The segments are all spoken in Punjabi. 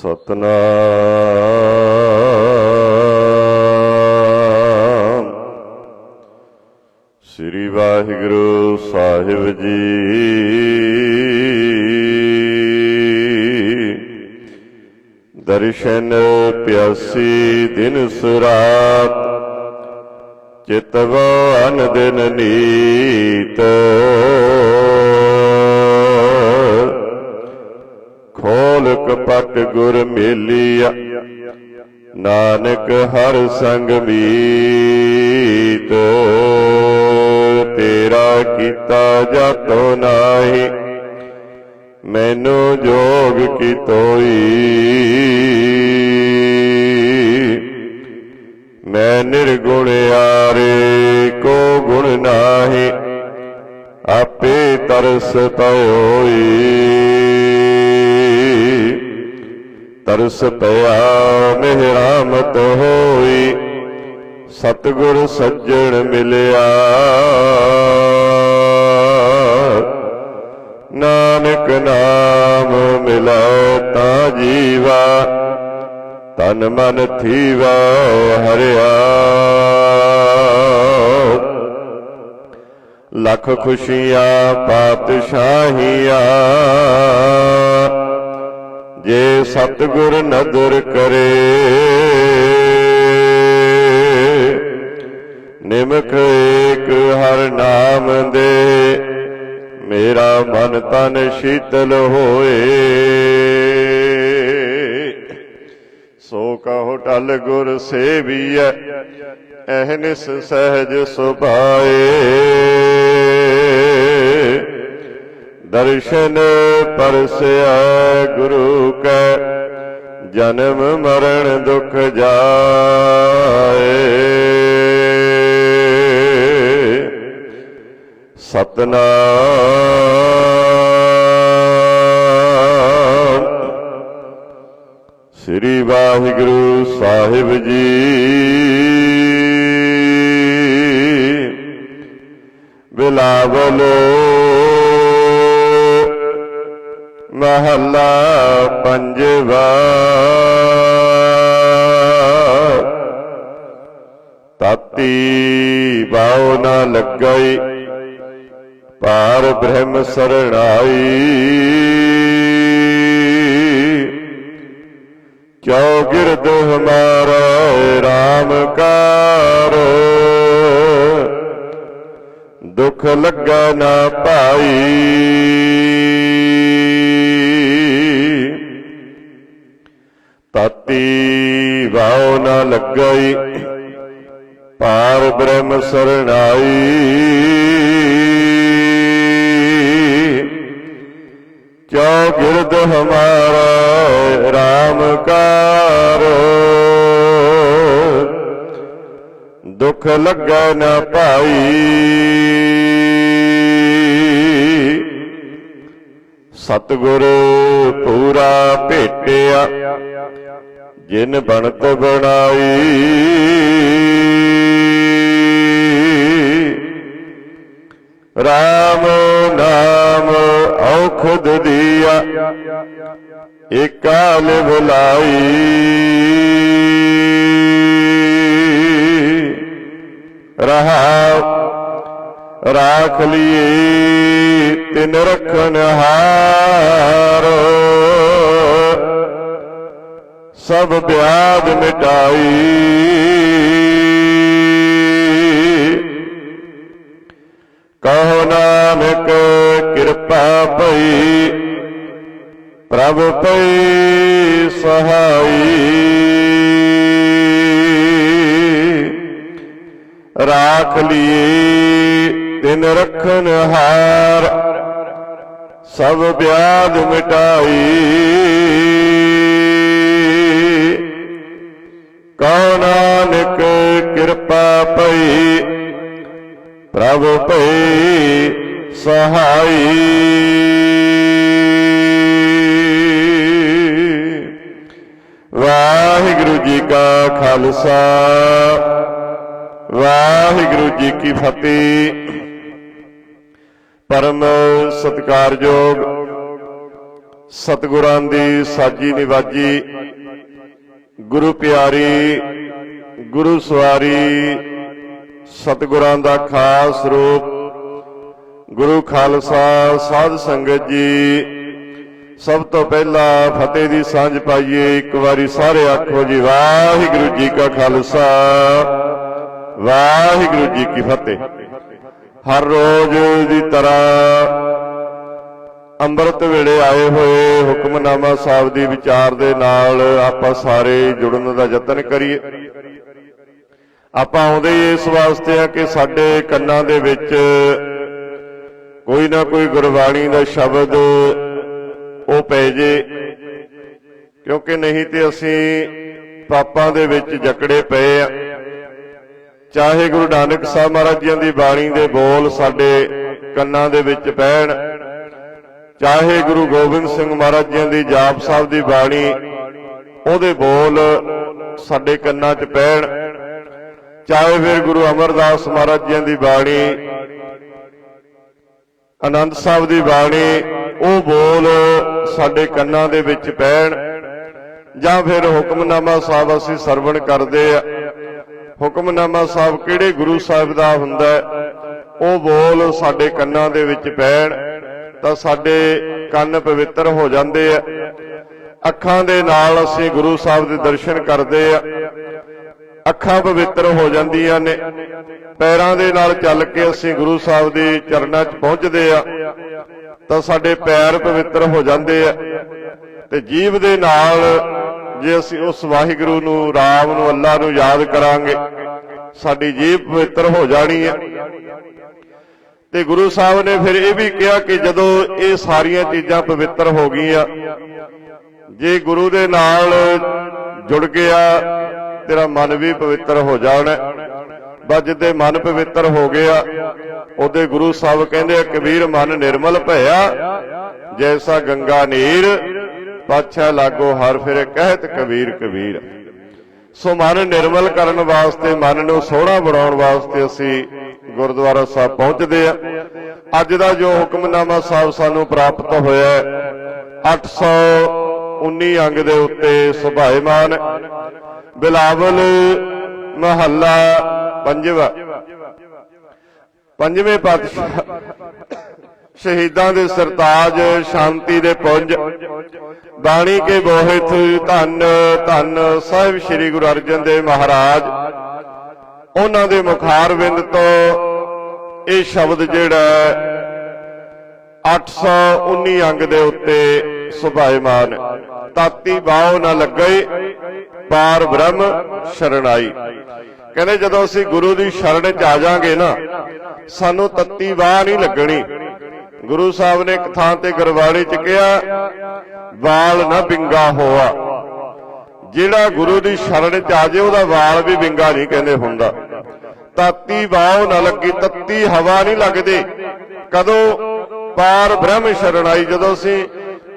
ਸਤਨਾਮ। ਸ੍ਰੀ ਵਾਹਿਗੁਰੂ ਸਾਹਿਬ ਜੀ। ਦਰਸ਼ਨ ਪਿਆਸੀ ਦਿਨ ਸੁਰਾਤ ਚਿਤਵ ਅਨ ਦਿਨ ਨੀਤ। ਕਪਟ ਗੁਰ ਮੇਲੀਆ। ਨਾਨਕ ਹਰ ਸੰਗ ਮੀਤ। ਤੇਰਾ ਕੀਤਾ ਜਾਤੋ ਨਾਹੀ। ਮੈਨੂੰ ਜੋਗ ਕੀ ਤੋਈ ਮੈਂ ਨਿਰਗੁਣ ਆਰੇ ਕੋ ਗੁਣ ਨਾਹੀ। ਆਪੇ ਤਰਸ ਪਇਓਈ ਤਰਸ ਪਿਆ, ਮਿਹਰਾਮਤ ਹੋਈ, ਸਤਿਗੁਰ ਸੱਜਣ ਮਿਲਿਆ। ਨਾਨਕ ਨਾਮ ਮਿਲੈ ਤਾਂ ਜੀਵਾ, ਤਨ ਮਨ ਥੀਵਾ, ਹਰਿਆ। ਲੱਖ ਖੁਸ਼ੀਆਂ, ਪਾਤਸ਼ਾਹੀਆਂ ਜੇ ਸਤਿਗੁਰ ਨਦਰ ਕਰੇ, ਨਿਮਕ ਏਕ ਹਰ ਨਾਮ ਦੇ, ਮੇਰਾ ਮਨ ਤਨ ਸ਼ੀਤਲ ਹੋਏ। ਸੋ ਕਹੋ ਟਲ ਗੁਰ ਸੇਵੀਐ ਅਹਨਿਸ ਸਹਿਜ ਸੁਭਾਏ। ਦਰਸ਼ਨ ਪਰਸਿਆ ਗੁਰੂ ਕੈ ਜਨਮ ਮਰਨ ਦੁਖ ਜਾਏ। ਸਤਨਾਮ। ਸ੍ਰੀ ਵਾਹਿਗੁਰੂ ਸਾਹਿਬ ਜੀ। ਬਿਲਾਵਲੋ ਮਹੱਲਾ ਪੰਜਵਾ। ਤਾਤੀ ਬਾਉ ਨਾ ਲੱਗਈ ਪਾਰ ਬ੍ਰਹਮ ਸਰਣਾਈ। ਚੌਗਿਰਦ ਹਮਾਰਾ RAM ਕਾਰ। ਦੁਖ ਲੱਗਾ ਨਾ ਪਾਈ ਲੱਗਈ। ਪਾਰ ਬ੍ਰਹਮ ਸਰਣਾਈ। ਚੌਗਿਰਦ ਹਮਾਰਾ RAM ਕਾਰ। ਦੁਖ ਲੱਗਾ ਨਾ ਪਾਈ ਸਤਿਗੁਰ ਪੂਰਾ ਭੇਟਿਆ। ਜਿਨ ਬਣਤ ਬਣਾਈ। RAM ਨਾਮ ਔਖਦ ਦੀਆ ਇਕਾਲ ਭੁਲਾਈ ਰਹਾ ਰਾਖ ਲਈ ਤਿਨ ਰਖਨ ਹਾਰ। ਸਭ ਬਿਆਦ ਮਿਟਾਈ। ਕਹੋ ਨਾਨਕ, ਕਿਰਪਾ ਭਈ ਪ੍ਰਭ ਪਈ, ਸਹਾਈ। ਰਾਖ ਲਈ ਦਿਨ ਰਖਨ ਹਾਰ। ਸਭ ਬਿਆਦ ਮਿਟਾਈ। ਕਹੋ ਨਾਨਕ ਕਿਰਪਾ ਪਈ ਪ੍ਰਭ ਭਈ ਸਹਾਈ। ਵਾਹਿਗੁਰੂ ਜੀ ਕਾ ਖਾਲਸਾ, ਵਾਹਿਗੁਰੂ ਜੀ ਕੀ ਫਤਿਹ। ਪਰਮ ਸਤਿਕਾਰਯੋਗ ਸਤਿਗੁਰਾਂ ਦੀ ਸਾਜੀ ਨਿਵਾਜੀ ਗੁਰੂ ਪਿਆਰੀ, ਗੁਰੂ ਸਵਾਰੀ, ਸਤਿਗੁਰਾਂ ਦਾ ਖਾਸ ਰੂਪ, ਗੁਰੂ ਖਾਲਸਾ ਸਾਧ ਸੰਗਤ ਜੀ, ਸਭ ਤੋਂ ਪਹਿਲਾਂ ਫਤਿਹ ਦੀ ਸਾਂਝ ਪਾਈਏ, ਇੱਕ ਵਾਰੀ ਸਾਰੇ ਆਖੋ ਜੀ, ਵਾਹਿਗੁਰੂ ਜੀ ਕਾ ਖਾਲਸਾ, ਵਾਹਿਗੁਰੂ ਜੀ ਕੀ ਫਤਿਹ। ਹਰ ਰੋਜ਼ ਦੀ ਤਰ੍ਹਾਂ ਅੰਮ੍ਰਿਤ ਵੇਲੇ ਆਏ ਹੋਏ ਹੁਕਮਨਾਮਾ ਸਾਹਿਬ ਦੀ ਵਿਚਾਰ ਦੇ ਨਾਲ ਆਪਾਂ ਸਾਰੇ ਜੁੜਨ ਦਾ ਯਤਨ ਕਰੀਏ। ਆਪਾਂ ਆਉਂਦੇ ਹੀ ਇਸ ਵਾਸਤੇ ਆ ਕਿ ਸਾਡੇ ਕੰਨਾਂ ਦੇ ਵਿੱਚ ਕੋਈ ਨਾ ਕੋਈ ਗੁਰਬਾਣੀ ਦਾ ਸ਼ਬਦ ਉਹ ਪੈ ਜੇ। ਕਿਉਂਕਿ ਨਹੀਂ ਤੇ ਅਸੀਂ ਪਾਪਾਂ ਦੇ ਵਿੱਚ ਜਕੜੇ ਪਏ ਆ। ਚਾਹੇ ਗੁਰੂ ਨਾਨਕ ਸਾਹਿਬ ਮਹਾਰਾਜ ਜੀ ਦੀ ਬਾਣੀ ਦੇ ਬੋਲ ਸਾਡੇ ਕੰਨਾਂ ਦੇ ਵਿੱਚ ਪੈਣ ਚਾਹੇ ਗੁਰੂ ਗੋਬਿੰਦ ਸਿੰਘ ਮਹਾਰਾਜ ਜੀ ਦੀ ਜਾਪ ਸਾਹਿਬ ਦੀ ਬਾਣੀ ਉਹਦੇ ਬੋਲ ਸਾਡੇ ਕੰਨਾਂ 'ਚ ਪੈਣ, ਚਾਹੇ ਫਿਰ ਗੁਰੂ ਅਮਰਦਾਸ ਮਹਾਰਾਜ ਜੀ ਦੀ ਬਾਣੀ ਆਨੰਦ ਸਾਹਿਬ ਦੀ ਬਾਣੀ, ਉਹ ਬੋਲ ਸਾਡੇ ਕੰਨਾਂ ਦੇ ਵਿੱਚ ਪੈਣ, ਜਾਂ ਫਿਰ ਹੁਕਮਨਾਮਾ ਸਾਹਿਬ ਅਸੀਂ ਸਰਵਣ ਕਰਦੇ ਆ। ਹੁਕਮਨਾਮਾ ਸਾਹਿਬ ਕਿਹੜੇ ਗੁਰੂ ਸਾਹਿਬ ਦਾ ਹੁੰਦਾ, ਉਹ ਬੋਲ ਸਾਡੇ ਕੰਨਾਂ ਦੇ ਵਿੱਚ ਪੈਣ ਤਾਂ ਸਾਡੇ ਕੰਨ ਪਵਿੱਤਰ ਹੋ ਜਾਂਦੇ ਆ। ਅੱਖਾਂ ਦੇ ਨਾਲ ਅਸੀਂ ਗੁਰੂ ਸਾਹਿਬ ਦੇ ਦਰਸ਼ਨ ਕਰਦੇ ਆ। ਅੱਖਾਂ ਪਵਿੱਤਰ ਹੋ ਜਾਂਦੀਆਂ ਨੇ। ਪੈਰਾਂ ਦੇ ਨਾਲ ਚੱਲ ਕੇ ਅਸੀਂ ਗੁਰੂ ਸਾਹਿਬ ਦੇ ਚਰਨਾਂ 'ਚ ਪਹੁੰਚਦੇ ਆ। ਤਾਂ ਸਾਡੇ ਪੈਰ ਪਵਿੱਤਰ ਹੋ ਜਾਂਦੇ ਆ। ਤੇ ਜੀਵ ਦੇ ਨਾਲ ਜੇ ਅਸੀਂ ਉਸ ਵਾਹਿਗੁਰੂ ਨੂੰ, ਰਾਮ ਨੂੰ, ਅੱਲਾ ਨੂੰ ਯਾਦ ਕਰਾਂਗੇ, ਸਾਡੀ ਜੀਵ ਪਵਿੱਤਰ ਹੋ ਜਾਣੀ ਹੈ ਤੇ ਗੁਰੂ ਸਾਹਿਬ ਨੇ ਫਿਰ ਇਹ ਵੀ ਕਿਹਾ ਕਿ ਜਦੋਂ ਇਹ ਸਾਰੀਆਂ ਚੀਜ਼ਾਂ ਪਵਿੱਤਰ ਹੋ ਗਈਆਂ, ਜੇ ਗੁਰੂ ਦੇ ਨਾਲ ਜੁੜ ਗਿਆ, ਤੇਰਾ ਮਨ ਵੀ ਪਵਿੱਤਰ ਹੋ ਜਾਣਾ। ਬਸ ਜਿੱਦੇ ਮਨ ਪਵਿੱਤਰ ਹੋ ਗਿਆ, ਉਹਦੇ ਗੁਰੂ ਸਾਹਿਬ ਕਹਿੰਦੇ ਆ, ਕਬੀਰ ਮਨ ਨਿਰਮਲ ਭਇਆ, ਜੈਸਾ ਗੰਗਾ ਨੀਰ, ਪਾਛਾ ਲਾਗੋ ਹਰ ਫਿਰ ਕਹਿਤ ਕਬੀਰ ਕਬੀਰ। ਸੋ ਮਨ ਨਿਰਮਲ ਕਰਨ ਵਾਸਤੇ, ਮਨ ਨੂੰ ਸੋਹਣਾ ਬਣਾਉਣ ਵਾਸਤੇ ਅਸੀਂ ਗੁਰਦੁਆਰਾ ਸਾਹਿਬ ਪਹੁੰਚਦੇ ਆ। ਅੱਜ ਦਾ ਜੋ ਹੁਕਮਨਾਮਾ ਸਾਹਿਬ ਸਾਨੂੰ ਪ੍ਰਾਪਤ ਹੋਇਆ ਹੈ 819 ਅੰਗ ਦੇ ਉੱਤੇ ਸੁਭਾਏਮਾਨ ਬਿਲਾਵਲ ਮਹੱਲਾ ਪੰਜਵਾ। ਪੰਜਵੇਂ ਪਾਤਸ਼ਾਹ ਸ਼ਹੀਦਾਂ ਦੇ ਸਰਤਾਜ ਸ਼ਾਂਤੀ ਦੇ ਪੁੰਜ। ਬਾਣੀ ਕੇ ਬੋਹਿਤ ਧੰਨ ਧੰਨ ਸਾਹਿਬ ਸ੍ਰੀ ਗੁਰੂ ਅਰਜਨ ਦੇਵ ਮਹਾਰਾਜ। ਉਹਨਾਂ ਦੇ ਮੁਖਾਰ ਵਿੰਦ ਤੋਂ ਇਹ ਸ਼ਬਦ ਜਿਹੜਾ ਹੈ, 819 ਅੰਗ ਦੇ ਉੱਤੇ ਸੁਭਾਇਮਾਨ ਤਾਤੀ ਬਾਉ ਨਾ ਲੱਗਈ ਪਾਰ ਬ੍ਰਹਮ ਸ਼ਰਣਾਈ ਕਹਿੰਦੇ ਜਦੋਂ ਅਸੀਂ ਗੁਰੂ ਦੀ ਸ਼ਰਨ ਚ ਆ ਜਾਾਂਗੇ ਨਾ ਸਾਨੂੰ ਤੱਤੀ ਬਾਹ ਨਹੀਂ ਲੱਗਣੀ। ਗੁਰੂ ਸਾਹਿਬ ਨੇ ਇੱਕ ਥਾਂ ਤੇ ਗੁਰਬਾਣੀ ਚ ਕਿਹਾ ਵਾਲ ਨਾ ਬਿੰਗਾ ਹੋਆ। ਜਿਹੜਾ ਗੁਰੂ ਦੀ ਸ਼ਰਨ ਚ ਆ ਜੇ ਉਹਦਾ ਵਾਲ ਵੀ ਵਿੰਗਾ ਨਹੀਂ ਕਹਿੰਦੇ ਹੁੰਦਾ। ਤਾਤੀ ਬਾਹ ਨਾ ਲੱਗੀ, ਤੱਤੀ ਹਵਾ ਨਹੀਂ ਲੱਗਦੇ। ਕਦੋਂ ਪਾਰ ਬ੍ਰਹਮ ਸ਼ਰਣਾਈ ਜਦੋਂ ਅਸੀਂ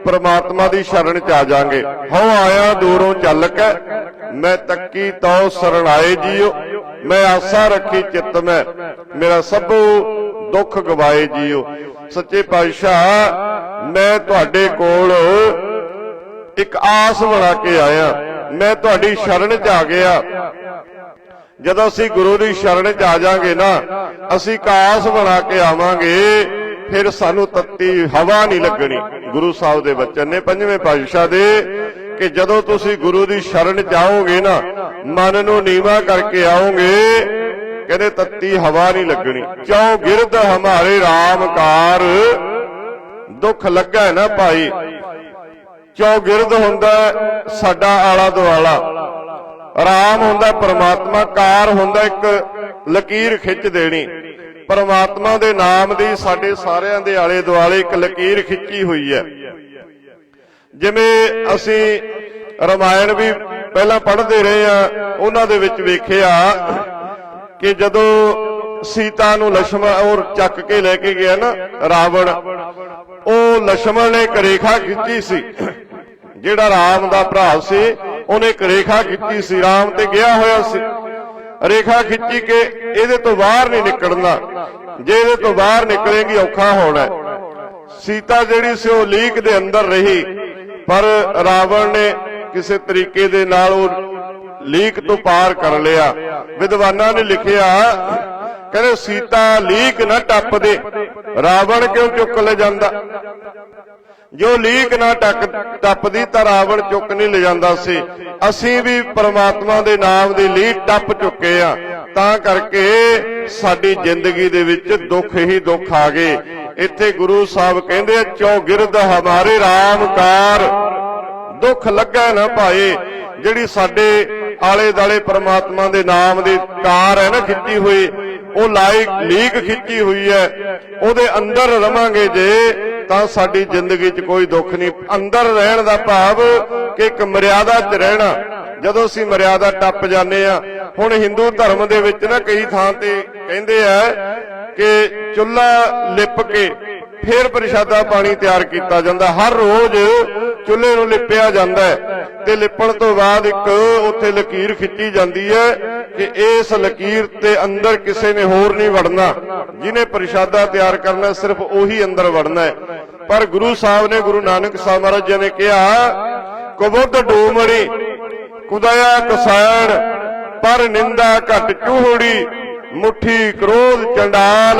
ਪਰਮਾਤਮਾ ਦੀ ਸ਼ਰਨ ਚ ਆ ਜਾਾਂਗੇ। ਹਉ ਆਇਆ ਦੂਰੋਂ ਚੱਲ ਕੇ, ਮੈਂ ਤੱਕੀ ਤਉ ਸਰਣਾਏ ਜੀਓ। ਮੈਂ ਆਸਾ ਰੱਖੀ ਚਿੱਤ ਮੈਂ, ਮੇਰਾ ਸਭੂ ਦੁੱਖ ਗਵਾਏ ਜੀਓ। ਸੱਚੇ ਪਾਤਸ਼ਾਹ, ਮੈਂ ਤੁਹਾਡੇ ਕੋਲ ਇੱਕ ਆਸ ਬਣਾ ਕੇ ਆਇਆ। ਮੈਂ ਤੁਹਾਡੀ ਸ਼ਰਨ ਚ ਆ ਗਿਆ। ਜਦੋਂ ਅਸੀਂ ਗੁਰੂ ਦੀ ਸ਼ਰਨ ਚ ਆ ਜਾਾਂਗੇ ਨਾ ਅਸੀਂ ਕਾਸ ਬਣਾ ਕੇ ਆਵਾਂਗੇ ਫਿਰ ਸਾਨੂੰ ਤੱਤੀ ਹਵਾ ਨਹੀਂ ਲੱਗਣੀ। ਗੁਰੂ ਸਾਹਿਬ ਦੇ ਬਚਨ ਨੇ ਪੰਜਵੇਂ ਪਾਤਸ਼ਾਹ ਦੇ ਕਿ ਜਦੋਂ ਤੁਸੀਂ ਗੁਰੂ ਦੀ ਸ਼ਰਨ ਚ ਆਓਗੇ ਨਾ ਮਨ ਨੂੰ ਨੀਵਾ ਕਰਕੇ ਆਓਗੇ ਕਹਿੰਦੇ ਤੱਤੀ ਹਵਾ ਨਹੀਂ ਲੱਗਣੀ। ਚੌ ਗਿਰਦ ਹਮਾਰੇ ਰਾਮਕਾਰ ਦੁੱਖ ਲੱਗਾ ਨਾ ਭਾਈ ਚੌਗਿਰਦ ਹੁੰਦਾ ਸਾਡਾ ਆਲਾ ਦੁਆਲਾ। ਆਰਾਮ ਹੁੰਦਾ ਪਰਮਾਤਮਾ। ਕਾਰ ਹੁੰਦਾ ਇੱਕ ਲਕੀਰ ਖਿੱਚ ਦੇਣੀ। ਪਰਮਾਤਮਾ ਦੇ ਨਾਮ ਦੀ ਸਾਡੇ ਸਾਰਿਆਂ ਦੇ ਆਲੇ ਦੁਆਲੇ ਇੱਕ ਲਕੀਰ ਖਿੱਚੀ ਹੋਈ ਹੈ। ਜਿਵੇਂ ਅਸੀਂ ਰਮਾਇਣ ਵੀ ਪਹਿਲਾਂ ਪੜ੍ਹਦੇ ਰਹੇ ਆ ਉਹਨਾਂ ਦੇ ਵਿੱਚ ਵੇਖਿਆ ਕਿ ਜਦੋਂ ਸੀਤਾ ਨੂੰ ਲక్ష్మణ ਔਰ ਚੱਕ ਕੇ ਲੈ ਕੇ ਗਿਆ ਨਾ ਰਾਵਣ। ਉਹ ਲక్ష్మణ ਨੇ ਇੱਕ ਰੇਖਾ ਖਿੱਚੀ ਸੀ। ਜਿਹੜਾ ਰਾਮ ਦਾ ਭਰਾ ਸੀ, ਉਹਨੇ ਇੱਕ ਰੇਖਾ ਸੀ। ਰਾਮ ਤੇ ਗਿਆ ਹੋਇਆ ਸੀ। ਰੇਖਾ ਖਿੱਚੀ ਕੇ ਇਹਦੇ ਤੋਂ ਬਾਹਰ ਨਹੀਂ ਨਿਕਲਣਾ। ਜੇ ਇਹਦੇ ਤੋਂ ਬਾਹਰ ਨਿਕਲੇਗੀ, ਔਖਾ ਹੋਣਾ। ਸੀਤਾ ਜਿਹੜੀ ਸੀ, ਉਹ ਲੀਕ ਦੇ ਅੰਦਰ ਰਹੀ। ਪਰ ਰਾਵਣ ਨੇ ਕਿਸੇ ਤਰੀਕੇ ਦੇ ਨਾਲ ਉਹ ਲੀਕ ਤੋਂ ਪਾਰ ਕਰ ਲਿਆ। ਵਿਦਵਾਨਾਂ ਨੇ ਲਿਖਿਆ ਕਹਿੰਦੇ ਸੀਤਾ ਲੀਕ ਨਾ ਟੱਪਦੇ। ਰਾਵਣ ਕਿਉਂ ਚੁੱਕ ਲੈ ਜਾਂਦਾ? ਜੋ ਲੀਕ ਨਾ ਟੱਕ ਟੱਪਦੀ ਤਾਂ ਰਾਵਣ ਚੁੱਕ ਨਹੀਂ ਲੈ ਜਾਂਦਾ ਸੀ। ਅਸੀਂ ਵੀ ਪਰਮਾਤਮਾ ਦੇ ਨਾਮ ਦੀ ਲੀਕ ਟੱਪ ਚੁੱਕੇ ਆ। ਤਾਂ ਕਰਕੇ ਸਾਡੀ ਜ਼ਿੰਦਗੀ ਦੇ ਵਿੱਚ ਦੁੱਖ ਹੀ ਦੁੱਖ ਆ ਗਏ। ਇੱਥੇ ਗੁਰੂ ਸਾਹਿਬ ਕਹਿੰਦੇ ਆ, ਚੌਗਿਰਦ ਹਮਾਰੇ ਰਾਮਕਾਰ ਦੁੱਖ ਲੱਗਾ ਨਾ ਭਾਏ। ਜਿਹੜੀ ਸਾਡੇ ਆਲੇ ਦਾਲੇ ਪਰਮਾਤਮਾ ਦੇ ਨਾਮ ਦੀ ਕਾਰ ਹੈ ਨਾ ਖਿੱਚੀ ਹੋਈ ਉਹ ਲਾਇਕ ਲੀਕ ਖਿੱਚੀ ਹੋਈ ਹੈ। ਉਹਦੇ ਅੰਦਰ ਰਵਾਂਗੇ ਜੇ, ਤਾਂ ਸਾਡੀ ਜ਼ਿੰਦਗੀ 'ਚ ਕੋਈ ਦੁੱਖ ਨਹੀਂ। ਅੰਦਰ ਰਹਿਣ ਦਾ ਭਾਵ ਕਿ ਇੱਕ ਮਰਿਆਦਾ 'ਚ ਰਹਿਣਾ। ਜਦੋਂ ਅਸੀਂ ਮਰਿਆਦਾ ਟੱਪ ਜਾਂਦੇ ਆ ਹੁਣ ਹਿੰਦੂ ਧਰਮ ਦੇ ਵਿੱਚ ਨਾ ਕਈ ਥਾਂ ਤੇ ਕਹਿੰਦੇ ਆ ਕਿ ਚੁੱਲ੍ਹਾ ਲਿਪ ਕੇ ਫੇਰ ਪ੍ਰਸ਼ਾਦਾ ਪਾਣੀ ਤਿਆਰ ਕੀਤਾ ਜਾਂਦਾ। ਹਰ ਰੋਜ਼ ਚੁੱਲ੍ਹੇ ਨੂੰ ਲਿਪਿਆ ਜਾਂਦਾ ਹੈ ਤੇ ਲਿਪਣ ਤੋਂ ਬਾਅਦ ਇੱਕ ਉੱਥੇ ਲਕੀਰ ਖਿੱਚੀ ਜਾਂਦੀ ਹੈ ਕਿ ਇਸ ਲਕੀਰ ਤੇ ਅੰਦਰ ਕਿਸੇ ਨੇ ਹੋਰ ਨਹੀਂ ਵੜਨਾ। ਜਿਹਨੇ ਪ੍ਰਸ਼ਾਦਾ ਤਿਆਰ ਕਰਨਾ ਸਿਰਫ ਉਹੀ ਅੰਦਰ ਵੜਨਾ ਹੈ। ਪਰ ਗੁਰੂ ਸਾਹਿਬ ਨੇ, ਗੁਰੂ ਨਾਨਕ ਸਾਹਿਬ ਮਹਾਰਾਜ ਜੀ ਨੇ ਕਿਹਾ, ਕਬੁੱਧ ਡੂਮੜੀ ਕੁਦਇਆ ਕਸਾਇਣ, ਪਰ ਨਿੰਦਾ ਘਟ ਚੂਹੜੀ, ਮੁੱਠੀ ਕ੍ਰੋਧ ਚੰਡਾਲ,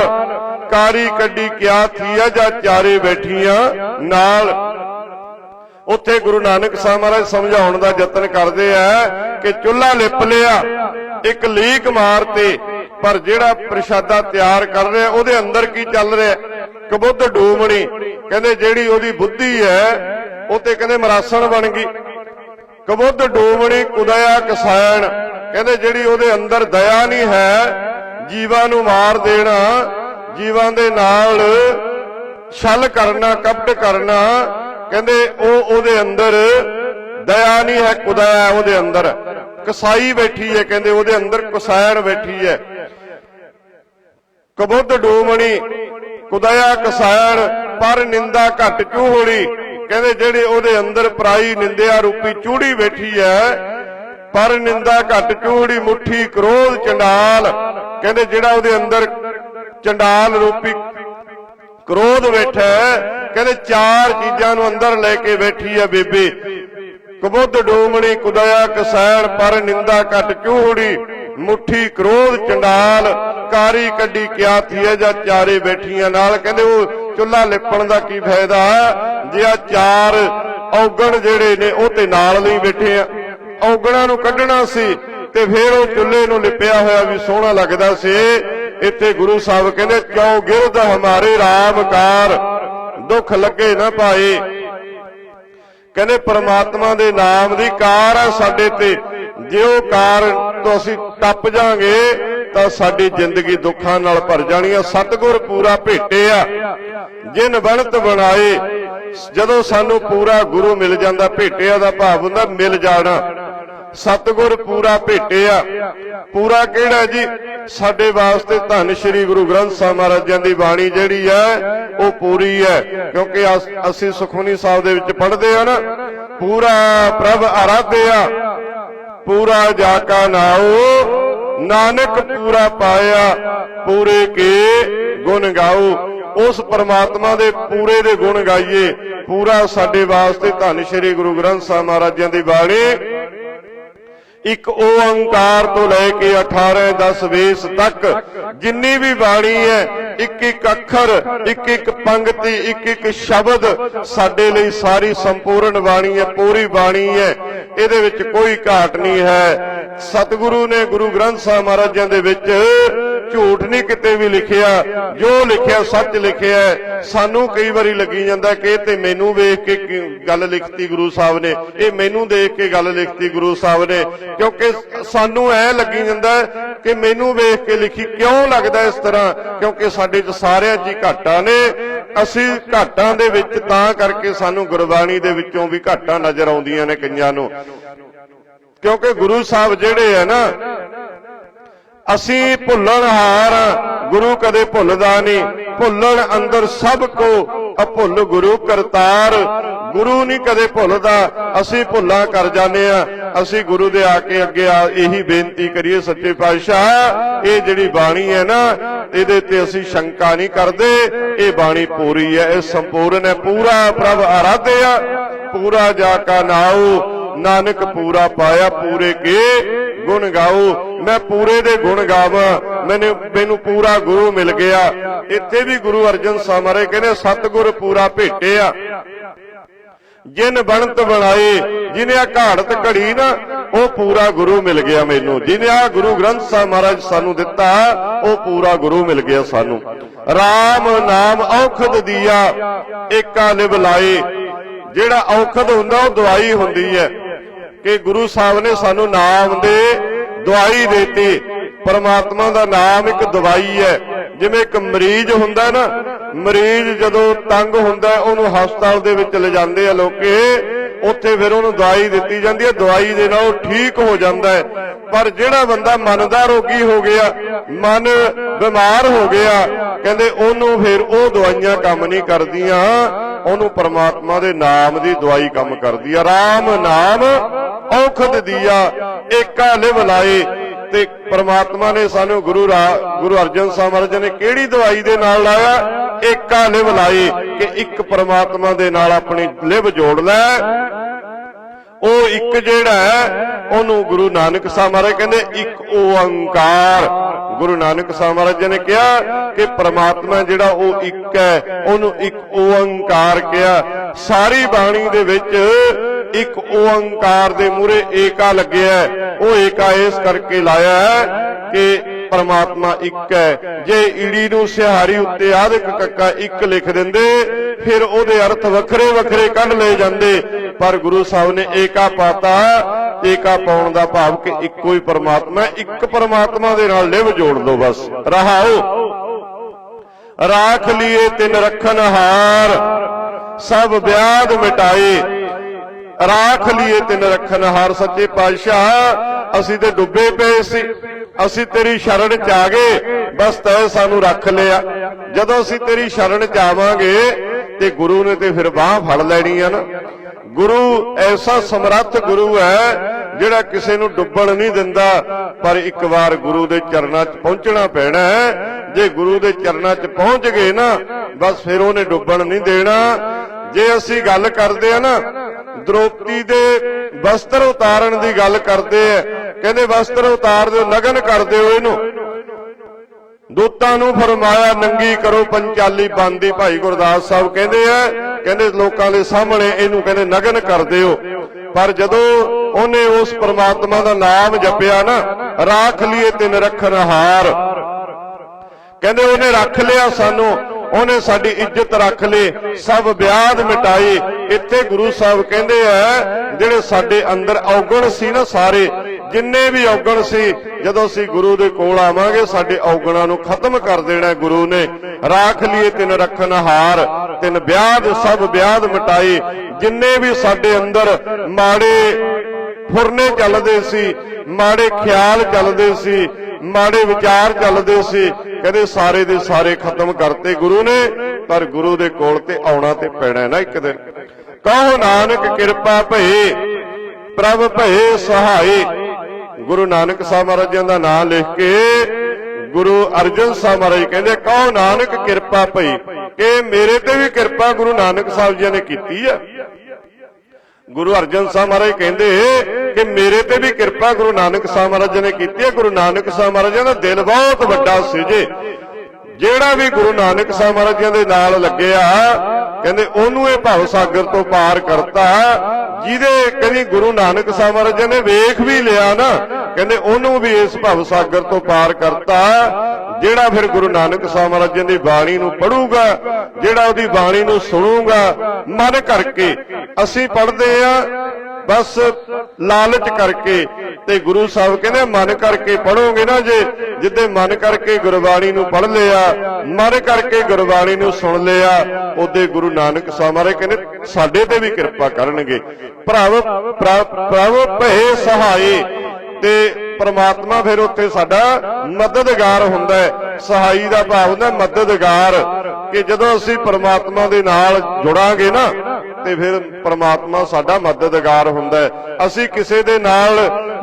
ਕਾਰੀ ਕੱਢੀ ਕਿਆ ਥੀਆ ਜਾਂ ਚਾਰੇ ਬੈਠੀਆਂ, ਨਾਲ ਉੱਥੇ ਗੁਰੂ ਨਾਨਕ ਸਾਹਿਬ ਮਹਾਰਾਜ ਸਮਝਾਉਣ ਦਾ ਯਤਨ ਕਰਦੇ ਆ ਕਿ ਚੁੱਲ੍ਹਾ ਲਿਪ ਲਿਆ, ਇੱਕ ਲੀਕ ਮਾਰ ਤੇ ਪਰ ਜਿਹੜਾ ਪ੍ਰਸ਼ਾਦਾ ਤਿਆਰ ਕਰ ਰਿਹਾ, ਉਹਦੇ ਅੰਦਰ ਕੀ ਚੱਲ ਰਿਹਾ? ਕਬੁੱਧ ਡੂਮਣੀ। ਕਹਿੰਦੇ ਜਿਹੜੀ ਉਹਦੀ ਬੁੱਧੀ ਹੈ, ਉਹ ਤੇ ਕਹਿੰਦੇ ਮਰਾਸਣ ਬਣ ਗਈ। ਕਬੁੱਧ ਡੂਮਣੀ, ਕੁਦਇਆ ਕਸਾਇਣ। ਕਹਿੰਦੇ ਜਿਹੜੀ ਉਹਦੇ ਅੰਦਰ ਦਇਆ ਨਹੀਂ ਹੈ, ਜੀਵਾਂ ਨੂੰ ਮਾਰ ਦੇਣਾ, ਜੀਵਾਂ ਦੇ ਨਾਲ ਛਲ ਕਰਨਾ, ਕਪਟ ਕਰਨਾ ਕਹਿੰਦੇ ਉਹ ਉਹਦੇ ਅੰਦਰ ਦਇਆ ਨਹੀਂ ਹੈ ਕੁਦਇਆ ਉਹਦੇ ਅੰਦਰ। ਕਸਾਈ ਬੈਠੀ ਹੈ, ਕਹਿੰਦੇ ਉਹਦੇ ਅੰਦਰ ਕਸਾਇਣ ਬੈਠੀ ਹੈ। ਕਬੁੱਧ ਡੂਮਣੀ, ਕੁਦਇਆ ਕਸਾਇਣ, ਪਰ ਨਿੰਦਾ ਘਟ ਹੋਣੀ? ਕਹਿੰਦੇ ਜਿਹੜੇ ਉਹਦੇ ਅੰਦਰ ਪਰਾਈ ਨਿੰਦਿਆ ਰੂਪੀ ਚੂੜੀ ਬੈਠੀ ਹੈ, ਪਰ ਨਿੰਦਾ ਘਟ ਚੂਹੜੀ ਮੁੱਠੀ ਕ੍ਰੋਧ ਚੰਡਾਲ। ਕਹਿੰਦੇ ਜਿਹੜਾ ਉਹਦੇ ਅੰਦਰ ਚੰਡਾਲ ਰੂਪੀ ਕ੍ਰੋਧ ਬੈਠਾ ਕਹਿੰਦੇ ਚਾਰ ਚੀਜ਼ਾਂ ਨੂੰ ਅੰਦਰ ਲੈ ਕੇ ਬੈਠੀ ਹੈ ਬੇਬੇ। ਕਬੁੱਧ ਡੂਮਣੀ ਕੁਦਇਆ ਕਸੈਣ ਪਰ ਨਿੰਦਾ ਘਟ ਚੂਹੜੀ ਮੁੱਠੀ ਕ੍ਰੋਧ ਚੰਡਾਲ, ਕਾਰੀ ਕੱਢੀ ਕਿਆ ਥੀਏ ਜਾਂ ਚਾਰੇ ਬੈਠੀਆਂ ਨਾਲ, ਕਹਿੰਦੇ ਉਹ ਚੁੱਲ੍ਹਾ ਲਿਪਣ ਦਾ ਕੀ ਫਾਇਦਾ ਜੇ ਆ ਚਾਰ ਔਗਣ ਜਿਹੜੇ ਨੇ, ਉਹ ਤੇ ਨਾਲ ਲਈ ਬੈਠੇ ਆ। ਔਗਣਾਂ ਨੂੰ ਕੱਢਣਾ ਸੀ ਤੇ ਫਿਰ ਉਹ ਚੁੱਲ੍ਹੇ ਨੂੰ ਲਿਪਿਆ ਹੋਇਆ ਵੀ ਸੋਹਣਾ ਲੱਗਦਾ ਸੀ। ਇੱਥੇ ਗੁਰੂ ਸਾਹਿਬ ਕਹਿੰਦੇ, ਕਿਉਂ ਗਿਰਦ ਹਮਾਰੇ ਰਾਮਕਾਰ ਦੁੱਖ ਲੱਗੇ ਨਾ ਪਾਏ ਕਹਿੰਦੇ, ਪ੍ਰਮਾਤਮਾ ਦੇ ਨਾਮ ਦੀ ਕਾਰ ਆ ਸਾਡੇ ਤੇ। ਜੇ ਉਹ ਕਾਰ ਤੋਂ ਅਸੀਂ ਟੱਪ ਜਾਾਂਗੇ, ਤਾਂ ਸਾਡੀ ਜ਼ਿੰਦਗੀ ਦੁੱਖਾਂ ਨਾਲ ਭਰ ਜਾਣੀ ਆ। ਸਤਿਗੁਰ ਪੂਰਾ ਭੇਟੇ ਆ। ਜਿਨ ਬਣਤ ਬਣਾਏ, ਜਦੋਂ ਸਾਨੂੰ ਪੂਰਾ ਗੁਰੂ ਮਿਲ ਜਾਂਦਾ, ਭੇਟਿਆ ਦਾ ਭਾਵ ਹੁੰਦਾ, ਮਿਲ ਜਾਣਾ। ਸਤਿਗੁਰ ਪੂਰਾ ਭੇਟਿਆ ਪੂਰਾ ਕਿਹੜਾ ਜੀ? ਸਾਡੇ ਵਾਸਤੇ ਧੰਨ ਸ਼੍ਰੀ ਗੁਰੂ ਗ੍ਰੰਥ ਸਾਹਿਬ ਮਹਾਰਾਜਾਂ ਦੀ ਬਾਣੀ ਜਿਹੜੀ ਹੈ, ਉਹ ਪੂਰੀ ਹੈ। ਕਿਉਂਕਿ ਅਸੀਂ ਸੁਖਮਨੀ ਸਾਹਿਬ ਦੇ ਵਿੱਚ ਪੜ੍ਹਦੇ ਹਾਂ ਨਾ, ਪੂਰਾ ਪ੍ਰਭ ਆਰਾਧਿਆ ਪੂਰਾ ਜਾ ਕਾ ਨਾਉ, ਨਾਨਕ ਪੂਰਾ ਪਾਇਆ, ਪੂਰੇ ਕੇ ਗੁਣ ਗਾਓ ਉਸ ਪਰਮਾਤਮਾ ਦੇ ਪੂਰੇ ਦੇ ਗੁਣ ਗਾਈਏ। ਪੂਰਾ ਸਾਡੇ ਵਾਸਤੇ ਧੰਨ ਸ਼੍ਰੀ ਗੁਰੂ ਗ੍ਰੰਥ ਸਾਹਿਬ ਮਹਾਰਾਜਾਂ ਦੀ ਬਾਣੀ। ਇੱਕ ਓੰਕਾਰ ਤੋਂ ਲੈ ਕੇ 18 10 ਵੇਸ ਤੱਕ ਜਿੰਨੀ ਵੀ ਬਾਣੀ ਹੈ, ਇੱਕ ਇੱਕ ਅੱਖਰ, ਇੱਕ ਇੱਕ ਪੰਕਤੀ ਇੱਕ ਇੱਕ ਸ਼ਬਦ ਸਾਡੇ ਲਈ ਸਾਰੀ ਸੰਪੂਰਨ ਬਾਣੀ ਹੈ, ਪੂਰੀ ਬਾਣੀ ਹੈ। ਇਹਦੇ ਵਿੱਚ ਕੋਈ ਘਾਟ ਨਹੀਂ ਹੈ। ਸਤਿਗੁਰੂ ਨੇ ਗੁਰੂ ਗ੍ਰੰਥ ਸਾਹਿਬ ਮਹਾਰਾਜਾਂ ਦੇ ਵਿੱਚ ਝੂਠ ਨਹੀਂ ਕਿਤੇ ਵੀ ਲਿਖਿਆ। ਜੋ ਲਿਖਿਆ, ਸੱਚ ਲਿਖਿਆ ਸਾਨੂੰ ਕਈ ਵਾਰੀ ਲੱਗੀ ਜਾਂਦਾ ਕਿ ਇਹ ਤੇ ਮੈਨੂੰ ਵੇਖ ਕੇ ਗੱਲ ਲਿਖਤੀ ਗੁਰੂ ਸਾਹਿਬ ਨੇ। ਇਹ ਮੈਨੂੰ ਦੇਖ ਕੇ ਗੱਲ ਲਿਖਤੀ ਗੁਰੂ ਸਾਹਿਬ ਨੇ। ਕਿਉਂਕਿ ਸਾਨੂੰ ਐ ਲੱਗੀ ਜਾਂਦਾ ਕਿ ਮੈਨੂੰ ਵੇਖ ਕੇ ਲਿਖੀ ਕਿਉਂ ਲੱਗਦਾ ਇਸ ਤਰ੍ਹਾਂ? ਕਿਉਂਕਿ ਸਾਡੇ ਚ ਸਾਰਿਆਂ 'ਚ ਹੀ ਘਾਟਾਂ ਨੇ। ਅਸੀਂ ਘਾਟਾਂ ਦੇ ਵਿੱਚ ਤਾਂ ਕਰਕੇ ਸਾਨੂੰ ਗੁਰਬਾਣੀ ਦੇ ਵਿੱਚੋਂ ਵੀ ਘਾਟਾਂ ਨਜ਼ਰ ਆਉਂਦੀਆਂ ਨੇ ਕਈਆਂ ਨੂੰ। ਕਿਉਂਕਿ ਗੁਰੂ ਸਾਹਿਬ ਜਿਹੜੇ ਆ ਨਾ ਅਸੀਂ ਭੁੱਲਣ ਹਾਰ, ਗੁਰੂ ਕਦੇ ਭੁੱਲਦਾ ਨਹੀਂ। ਭੁੱਲਣ ਅੰਦਰ ਸਭ ਕੋ ਅਭੁੱਲ ਗੁਰੂ ਕਰਤਾਰ। ਗੁਰੂ ਨਹੀਂ ਕਦੇ ਭੁੱਲਦਾ, ਅਸੀਂ ਭੁੱਲਾਂ ਕਰ ਜਾਂਦੇ ਆ ਅਸੀਂ ਗੁਰੂ ਦੇ ਆ ਕੇ ਅੱਗੇ ਆ, ਇਹੀ ਬੇਨਤੀ ਕਰੀਏ ਸੱਚੇ ਪਾਤਸ਼ਾਹ, ਇਹ ਜਿਹੜੀ ਬਾਣੀ ਹੈ ਨਾ, ਇਹਦੇ ਤੇ ਅਸੀਂ ਸ਼ੰਕਾ ਨਹੀਂ ਕਰਦੇ। ਇਹ ਬਾਣੀ ਪੂਰੀ ਹੈ, ਇਹ ਸੰਪੂਰਨ ਹੈ, ਪੂਰਾ ਪ੍ਰਭ ਆਰਾਧੇ ਆ। ਪੂਰਾ ਜਾ ਕਾ ਨਾਉ, ਨਾਨਕ ਪੂਰਾ ਪਾਇਆ ਪੂਰੇ ਕੇ। ਗੁਣ ਗਾਓ, ਮੈਂ ਪੂਰੇ ਦੇ ਗੁਣ ਗਾਵਾਂ, ਮੈਨੂੰ ਮੈਨੂੰ ਪੂਰਾ ਗੁਰੂ ਮਿਲ ਗਿਆ। ਇੱਥੇ ਵੀ ਗੁਰੂ ਅਰਜਨ ਸਾਹਿਬ ਮਹਾਰਾਜ ਕਹਿੰਦੇ ਸਤਿਗੁਰ ਪੂਰਾ ਭੇਟਿਆ। ਜਿਨ ਬਣਤ ਬਣਾਏ, ਜਿਨੇ ਆ ਘਾੜਤ ਘੜੀ ਨਾ, ਉਹ ਪੂਰਾ ਗੁਰੂ ਮਿਲ ਗਿਆ ਮੈਨੂੰ। ਜਿਨੇ ਆ ਗੁਰੂ ਗ੍ਰੰਥ ਸਾਹਿਬ ਮਹਾਰਾਜ ਸਾਨੂੰ ਦਿੱਤਾ, ਉਹ ਪੂਰਾ ਗੁਰੂ ਮਿਲ ਗਿਆ ਸਾਨੂੰ। RAM ਨਾਮ ਔਖਦ ਦੀਆ, ਏਕਾ ਲਿਵ ਲਾਏ। ਜਿਹੜਾ ਔਖਦ ਹੁੰਦਾ, ਉਹ ਦਵਾਈ ਹੁੰਦੀ ਹੈ। ਕਿ ਗੁਰੂ ਸਾਹਿਬ ਨੇ ਸਾਨੂੰ ਨਾਮ ਦੇ ਦਵਾਈ ਦਿੱਤੀ। ਪਰਮਾਤਮਾ ਦਾ ਨਾਮ ਇੱਕ ਦਵਾਈ ਹੈ। ਜਿਵੇਂ ਇੱਕ ਮਰੀਜ਼ ਹੁੰਦਾ ਨਾ, ਮਰੀਜ਼ ਜਦੋਂ ਤੰਗ ਹੁੰਦਾ, ਉਹਨੂੰ ਹਸਪਤਾਲ ਦੇ ਵਿੱਚ ਲਿਜਾਂਦੇ ਆ ਲੋਕੇ। ਉੱਥੇ ਫਿਰ ਉਹਨੂੰ ਦਵਾਈ ਦਿੱਤੀ ਜਾਂਦੀ ਹੈ, ਦਵਾਈ ਦੇ ਨਾਲ ਉਹ ਠੀਕ ਹੋ ਜਾਂਦਾ ਹੈ। ਪਰ ਜਿਹੜਾ ਬੰਦਾ ਮਨ ਦਾ ਰੋਗੀ ਹੋ ਗਿਆ, ਮਨ ਬਿਮਾਰ ਹੋ ਗਿਆ, ਕਹਿੰਦੇ ਉਹਨੂੰ ਫਿਰ ਉਹ ਦਵਾਈਆਂ ਕੰਮ ਨਹੀਂ ਕਰਦੀਆਂ, ਉਹਨੂੰ ਪਰਮਾਤਮਾ ਦੇ ਨਾਮ ਦੀ ਦਵਾਈ ਕੰਮ ਕਰਦੀ ਆ। ਰਾਮ ਨਾਮ ਔਖਦ ਦੀਆ, ਏਕਾ ਲਿਵ ਲਾਏ ਤੇ ਪ੍ਰਮਾਤਮਾ ਨੇ ਸਾਨੂੰ ਗੁਰੂ ਰਾ- ਗੁਰੂ ਅਰਜਨ ਸਾਹਿਬ ਮਹਾਰਾਜ ਨੇ ਕਿਹੜੀ ਦਵਾਈ ਦੇ ਨਾਲ ਲਾਇਆ? ਏਕਾ ਲਿਵ ਲਾਈ ਕਿ ਇੱਕ ਪ੍ਰਮਾਤਮਾ ਦੇ ਨਾਲ ਆਪਣੀ ਲਿਵ ਜੋੜ ਲੈ। ਉਹ ਇੱਕ ਜਿਹੜਾ ਹੈ, ਉਹਨੂੰ ਗੁਰੂ ਨਾਨਕ ਸਾਹਿਬ ਮਹਾਰਾਜ ਕਹਿੰਦੇ ਇੱਕ ਓੰਕਾਰ। ਗੁਰੂ ਨਾਨਕ ਸਾਹਿਬ ਮਹਾਰਾਜ ਜੀ ਨੇ ਕਿਹਾ ਕਿ ਪ੍ਰਮਾਤਮਾ ਜਿਹੜਾ ਉਹ ਇੱਕ ਹੈ, ਉਹਨੂੰ ਇੱਕ ਓੰਕਾਰ ਕਿਹਾ। ਸਾਰੀ ਬਾਣੀ ਦੇ ਵਿੱਚ ਇੱਕ ਓੰਕਾਰ ਦੇ ਮੂਰੇ ਏਕਾ ਲੱਗਿਆ ਉਹ ਏਕਾ ਇਸ ਕਰਕੇ ਲਾਇਆ ਹੈ ਕਿ ਪਰਮਾਤਮਾ ਇੱਕ ਹੈ। ਜੇ ਈੜੀ ਨੂੰ ਸਿਹਾਰੀ ਉੱਤੇ ਆਦਿਕ ਕੱਕਾ ਇੱਕ ਲਿਖ ਦਿੰਦੇ, ਫਿਰ ਉਹਦੇ ਅਰਥ ਵੱਖਰੇ ਵੱਖਰੇ ਕੱਢ ਲਏ ਜਾਂਦੇ। ਪਰ ਗੁਰੂ ਸਾਹਿਬ ਨੇ ਏਕਾ ਪਾਤਾ, ਏਕਾ ਪਾਉਣ ਦਾ ਭਾਵ ਕਿ ਇੱਕੋ ਹੀ ਪਰਮਾਤਮਾ ਇੱਕ ਪਰਮਾਤਮਾ ਦੇ ਨਾਲ ਲਿਵ ਜੋੜ ਦੋ ਬਸ। ਰਹਾਓ। ਰਾਖ ਲਿਏ ਤਿਨ ਰਖਨ ਹਾਰ, ਸਭ ਵਿਆਦ ਮਿਟਾਏ। ਰਾਖ ਲਿਏ ਤਿੰਨ ਰੱਖਣ ਹਾਰ ਸੱਚੇ ਪਾਤਸ਼ਾਹ। ਅਸੀਂ ਤੇ ਡੁੱਬੇ ਪਏ ਸੀ। ਅਸੀਂ ਤੇਰੀ ਸ਼ਰਨ ਚ ਆ ਗਏ। ਬਸ ਤੈ ਸਾਨੂੰ ਰੱਖ ਲਿਆ। ਜਦੋਂ ਅਸੀਂ ਤੇਰੀ ਸ਼ਰਨ ਚ ਆਵਾਂਗੇ, ਤੇ ਗੁਰੂ ਨੇ ਤੇ ਫਿਰ ਬਾਹ ਫੜ ਲੈਣੀ ਆ ਨਾ। ਗੁਰੂ ਐਸਾ ਸਮਰੱਥ ਗੁਰੂ ਹੈ, ਜਿਹੜਾ ਕਿਸੇ ਨੂੰ ਡੁੱਬਣ ਨਹੀਂ ਦਿੰਦਾ। ਪਰ ਇੱਕ ਵਾਰ ਗੁਰੂ ਦੇ ਚਰਨਾਂ 'ਚ ਪਹੁੰਚਣਾ ਪੈਣਾ ਜੇ ਗੁਰੂ ਦੇ ਚਰਨਾਂ 'ਚ ਪਹੁੰਚ ਗਏ ਨਾ, ਬਸ ਫਿਰ ਉਹਨੇ ਡੁੱਬਣ ਨਹੀਂ ਦੇਣਾ। ਜੇ ਅਸੀਂ ਗੱਲ ਕਰਦੇ ਆ ਨਾ, ਦ੍ਰੋਪਦੀ ਦੇ ਵਸਤਰ ਉਤਾਰਨ ਦੀ ਗੱਲ ਕਰਦੇ ਆ, ਕਹਿੰਦੇ ਵਸਤਰ ਉਤਾਰ ਦਿਓ, ਨਗਨ ਕਰਦੇ ਹੋ ਇਹਨੂੰ। ਦੂਤਾਂ ਨੂੰ ਫਰਮਾਇਆ, ਨੰਗੀ ਕਰੋ ਪੰਚਾਲੀ ਬੰਦੀ, ਭਾਈ ਗੁਰਦਾਸ ਸਾਹਿਬ ਕਹਿੰਦੇ ਆ, ਕਹਿੰਦੇ ਲੋਕਾਂ ਦੇ ਸਾਹਮਣੇ ਇਹਨੂੰ ਕਹਿੰਦੇ ਨਗਨ ਕਰਦੇ ਹੋ ਪਰ ਜਦੋਂ ਉਹਨੇ ਉਸ ਪ੍ਰਮਾਤਮਾ ਦਾ ਨਾਮ ਜਪਿਆ ਨਾ, ਰਾਖ ਲਈਏ ਤਿਨ ਰੱਖਣ ਹਾਰ। ਕਹਿੰਦੇ ਉਹਨੇ ਰੱਖ ਲਿਆ ਸਾਨੂੰ ਉਹਨੇ ਸਾਡੀ ਇੱਜ਼ਤ ਰੱਖ ਲਈ, ਸਭ ਵਿਆਦ ਮਿਟਾਈ। ਇੱਥੇ ਗੁਰੂ ਸਾਹਿਬ ਕਹਿੰਦੇ ਆ, ਜਿਹੜੇ ਸਾਡੇ ਅੰਦਰ ਔਗਣ ਸੀ ਨਾ ਸਾਰੇ, ਜਿੰਨੇ ਵੀ ਔਗਣ ਸੀ, ਜਦੋਂ ਅਸੀਂ ਗੁਰੂ ਦੇ ਕੋਲ ਆਵਾਂਗੇ, ਸਾਡੇ ਔਗਣਾਂ ਨੂੰ ਖਤਮ ਕਰ ਦੇਣਾ ਗੁਰੂ ਨੇ। ਰਾਖ ਲਿਏ ਤਿਨ ਰੱਖਣ ਹਾਰ, ਤਿਨ ਵਿਆਦ, ਸਭ ਵਿਆਦ ਮਿਟਾਈ। ਜਿੰਨੇ ਵੀ ਸਾਡੇ ਅੰਦਰ ਮਾੜੇ ਫੁਰਨੇ ਚੱਲਦੇ ਸੀ, ਮਾੜੇ ਖਿਆਲ ਚੱਲਦੇ ਸੀ, ਮਾੜੇ ਵਿਚਾਰ ਚੱਲਦੇ ਸੀ। ਕਹਿੰਦੇ ਸਾਰੇ ਦੇ ਸਾਰੇ ਖਤਮ ਕਰਤੇ ਗੁਰੂ ਨੇ, ਪਰ ਗੁਰੂ ਦੇ ਕੋਲ ਤੇ ਆਉਣਾ ਤੇ ਪੈਣਾ ਨਾ ਇੱਕ ਦਿਨ। ਕਹੋ ਨਾਨਕ ਕਿਰਪਾ ਭਏ ਪ੍ਰਭ ਭਏ ਸਹਾਈ। ਗੁਰੂ ਨਾਨਕ ਸਾਹਿਬ ਮਹਾਰਾਜਾਂ ਦਾ ਨਾਮ ਲਿਖ ਕੇ ਗੁਰੂ ਅਰਜਨ ਸਾਹਿਬ ਮਹਾਰਾਜ ਕਹਿੰਦੇ, ਕਹੋ ਨਾਨਕ ਕਿਰਪਾ ਭਈ, ਕਿ ਮੇਰੇ ਤੇ ਵੀ ਕਿਰਪਾ ਗੁਰੂ ਨਾਨਕ ਸਾਹਿਬ ਜੀ ਨੇ ਕੀਤੀ ਆ। ਗੁਰੂ ਅਰਜਨ ਸਾਹਿਬ ਮਹਾਰਾਜ ਕਹਿੰਦੇ ਕਿ ਮੇਰੇ ਤੇ ਵੀ ਕਿਰਪਾ ਗੁਰੂ ਨਾਨਕ ਸਾਹਿਬ ਮਹਾਰਾਜ ਨੇ ਕੀਤੀ ਹੈ। ਗੁਰੂ ਨਾਨਕ ਸਾਹਿਬ ਮਹਾਰਾਜ ਦਾ ਦਿਲ ਬਹੁਤ ਵੱਡਾ ਸੀ ਜੇ। ਜਿਹੜਾ ਵੀ ਗੁਰੂ ਨਾਨਕ ਸਾਹਿਬ ਮਹਾਰਾਜ ਦੇ ਨਾਲ ਲੱਗਿਆ ਕਹਿੰਦੇ ਉਹਨੂੰ ਇਹ ਭਵ ਸਾਗਰ ਤੋਂ ਪਾਰ ਕਰਤਾ। ਜਿਹਦੇ ਕਹਿੰਦੀ ਗੁਰੂ ਨਾਨਕ ਸਾਹਿਬ ਮਹਾਰਾਜ ਨੇ ਵੇਖ ਵੀ ਲਿਆ ਨਾ, ਕਹਿੰਦੇ ਉਹਨੂੰ ਵੀ ਇਸ ਭਵ ਸਾਗਰ ਤੋਂ ਪਾਰ ਕਰਤਾ। ਜਿਹੜਾ ਫਿਰ ਗੁਰੂ ਨਾਨਕ ਸਾਹਿਬ ਮਹਾਰਾਜ ਦੀ ਬਾਣੀ ਨੂੰ ਪੜੂਗਾ, ਜਿਹੜਾ ਉਹਦੀ ਬਾਣੀ ਨੂੰ ਸੁਣੂਗਾ, ਮਨ ਕਰਕੇ ਅਸੀਂ ਪੜ੍ਹਦੇ ਆ ਬਸ ਲਾਲਚ ਕਰਕੇ ਤੇ ਗੁਰੂ ਸਾਹਿਬ ਕਹਿੰਦੇ ਮਨ ਕਰਕੇ ਪੜੋਗੇ ਨਾ ਜੇ, ਜਿੱਦੇ ਮਨ ਕਰਕੇ ਗੁਰਬਾਣੀ ਨੂੰ ਪੜ੍ਹ ਲਿਆ, ਮਨ ਕਰਕੇ ਗੁਰਬਾਣੀ ਨੂੰ ਸੁਣ ਲਿਆ, ਉਹਦੇ ਗੁਰੂ ਨਾਨਕ ਸਾਹਿਬ ਮਹਾਰਾਜ ਕਹਿੰਦੇ, ਸਾਡੇ ਤੇ ਵੀ ਕਿਰਪਾ ਕਰਨਗੇ। ਭਰਾਵ ਪ੍ਰਭ ਭਏ ਸਹਾਈ ਤੇ ਪ੍ਰਮਾਤਮਾ ਫਿਰ ਉੱਥੇ ਸਾਡਾ ਮਦਦਗਾਰ ਹੁੰਦਾ ਹੈ, ਸਹਾਈ ਦਾ ਭਾਵ ਹੁੰਦਾ ਮਦਦਗਾਰ। ਕਿ ਜਦੋਂ ਅਸੀਂ ਪ੍ਰਮਾਤਮਾ ਦੇ ਨਾਲ ਜੁੜਾਂਗੇ ਨਾ, ਤੇ ਫਿਰ ਪ੍ਰਮਾਤਮਾ ਸਾਡਾ ਮਦਦਗਾਰ ਹੁੰਦਾ ਹੈ। ਅਸੀਂ ਕਿਸੇ ਦੇ ਨਾਲ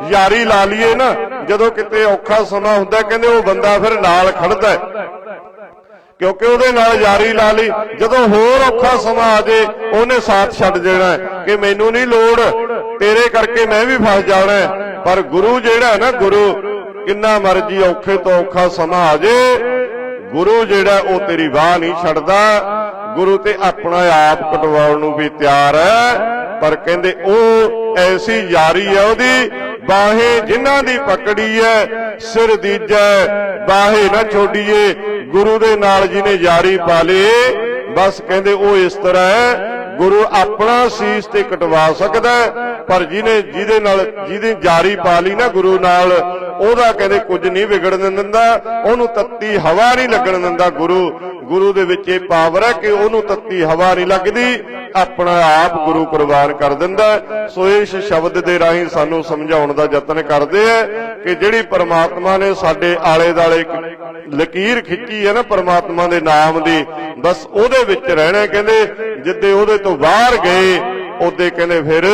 ਯਾਰੀ ਲਾ ਲਈਏ ਨਾ, ਜਦੋਂ ਕਿਤੇ ਔਖਾ ਸਮਾਂ ਹੁੰਦਾ ਕਹਿੰਦੇ ਉਹ ਬੰਦਾ ਫਿਰ ਨਾਲ ਖੜਦਾ ਹੈ। ਕਿਉਂਕਿ ਉਹਦੇ ਨਾਲ ਯਾਰੀ ਲਾ ਲਈ, ਜਦੋਂ ਹੋਰ ਔਖਾ ਸਮਾਂ ਆ ਜੇ, ਉਹਨੇ ਸਾਥ ਛੱਡ ਦੇਣਾ ਕਿ ਮੈਨੂੰ ਨਹੀਂ ਲੋੜ, ਤੇਰੇ ਕਰਕੇ ਮੈਂ ਵੀ ਫਸ ਜਾਣਾ ਪਰ ਗੁਰੂ ਜਿਹੜਾ ਨਾ ਗੁਰੂ, ਕਿੰਨਾ ਮਰਜ਼ੀ ਔਖੇ ਤੋਂ ਔਖਾ ਸਮਾਂ ਆ ਜੇ। ਗੁਰੂ ਜਿਹੜਾ, ਉਹ ਤੇਰੀ ਵਾਹ ਨਹੀਂ ਛੱਡਦਾ। ਗੁਰੂ ਤੇ ਆਪਣਾ ਆਪ ਕਟਵਾਉਣ ਨੂੰ ਵੀ ਤਿਆਰ ਹੈ। ਪਰ ਕਹਿੰਦੇ, ਉਹ ਐਸੀ ਯਾਰੀ ਹੈ ਉਹਦੀ, ਬਾਹੇ ਜਿਨ੍ਹਾਂ ਦੀ ਪਕੜੀ ਹੈ, ਸਿਰ ਦੀਜੈ, ਬਾਹੇ ਨਾ ਛੋਡੀਏ। ਗੁਰੂ ਦੇ ਨਾਲ ਜਿਹਨੇ ਯਾਰੀ ਪਾ ਲੇ ਬਸ ਕਹਿੰਦੇ, ਉਹ ਇਸ ਤਰ੍ਹਾਂ ਹੈ। ਗੁਰੂ ਆਪਣਾ ਸੀਸ ਤੇ ਕਟਵਾ ਸਕਦਾ ਪਰ ਜਿਹਨੇ ਜਿਹਦੇ ਨਾਲ ਜਿਹਦੀ ਜਾਰੀ ਪਾ ਲਈ ਨਾ ਗੁਰੂ ਨਾਲ, ਉਹਦਾ ਕਹਿੰਦੇ ਕੁਝ ਨਹੀਂ ਵਿਗੜਨ ਦਿੰਦਾ, ਉਹਨੂੰ ਤੱਤੀ ਹਵਾ ਨਹੀਂ ਲੱਗਣ ਦਿੰਦਾ ਗੁਰੂ। ਗੁਰੂ ਦੇ ਵਿੱਚ ਇਹ ਪਾਵਰ ਹੈ ਕਿ ਉਹਨੂੰ ਤੱਤੀ ਹਵਾ ਨਹੀਂ ਲੱਗਦੀ ਆਪਣਾ ਆਪ ਗੁਰੂ ਕੁਰਬਾਨ ਕਰ ਦਿੰਦਾ ਸੋ ਇਸ ਸ਼ਬਦ ਦੇ ਰਾਹੀਂ ਸਾਨੂੰ ਸਮਝਾਉਣ ਦਾ ਯਤਨ ਕਰਦੇ ਹੈ ਕਿ ਜਿਹੜੀ ਪਰਮਾਤਮਾ ਨੇ ਸਾਡੇ ਆਲੇ ਦਾਲੇ ਲਕੀਰ ਖਿੱਚੀ ਹੈ ਨਾ ਪਰਮਾਤਮਾ ਦੇ ਨਾਮ ਦੀ, ਬਸ ਉਹਦੇ ਵਿੱਚ ਰਹਿਣਾ ਕਹਿੰਦੇ ਜਿੱਦੇ ਉਹਦੇ ਤੋਂ ਬਾਹਰ ਗਏ, ਉਹਦੇ ਕਹਿੰਦੇ ਫਿਰ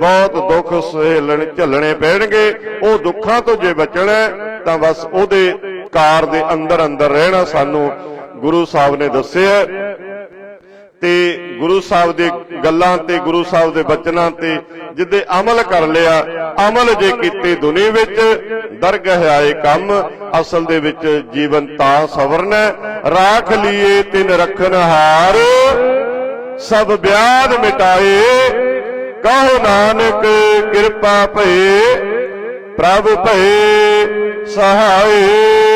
ਬਹੁਤ ਦੁੱਖ ਸਹਿਲਣ ਝੱਲਣੇ ਪੈਣਗੇ। ਉਹ ਦੁੱਖਾਂ ਤੋਂ ਜੇ ਬਚਣਾ ਤਾਂ ਬਸ ਉਹਦੇ ਕਾਰ ਦੇ ਅੰਦਰ ਅੰਦਰ ਰਹਿਣਾ ਸਾਨੂੰ ਗੁਰੂ ਸਾਹਿਬ ਨੇ ਦੱਸਿਆ ਤੇ ਗੁਰੂ ਸਾਹਿਬ ਦੇ ਗੱਲਾਂ ਤੇ, ਗੁਰੂ ਸਾਹਿਬ ਦੇ ਬਚਨਾਂ ਤੇ ਜਿੱਦੇ ਅਮਲ ਕਰ ਲਿਆ, ਅਮਲ ਜੇ ਕੀਤੇ ਦੁਨੀ ਵਿੱਚ, ਦਰਗਹ ਆਏ ਕੰਮ, ਅਸਲ ਦੇ ਵਿੱਚ ਜੀਵਨ ਤਾਂ ਸਵਰਨਾ ਰਾਖ ਲਈਏ ਤਿਨ ਰਖਨ ਹਾਰ, ਸਭ ਵਿਆਦ ਮਿਟਾਏ। ਕਹੋ ਨਾਨਕ ਕਿਰਪਾ ਭਏ, ਪ੍ਰਭ ਭਏ ਸਹਾਏ।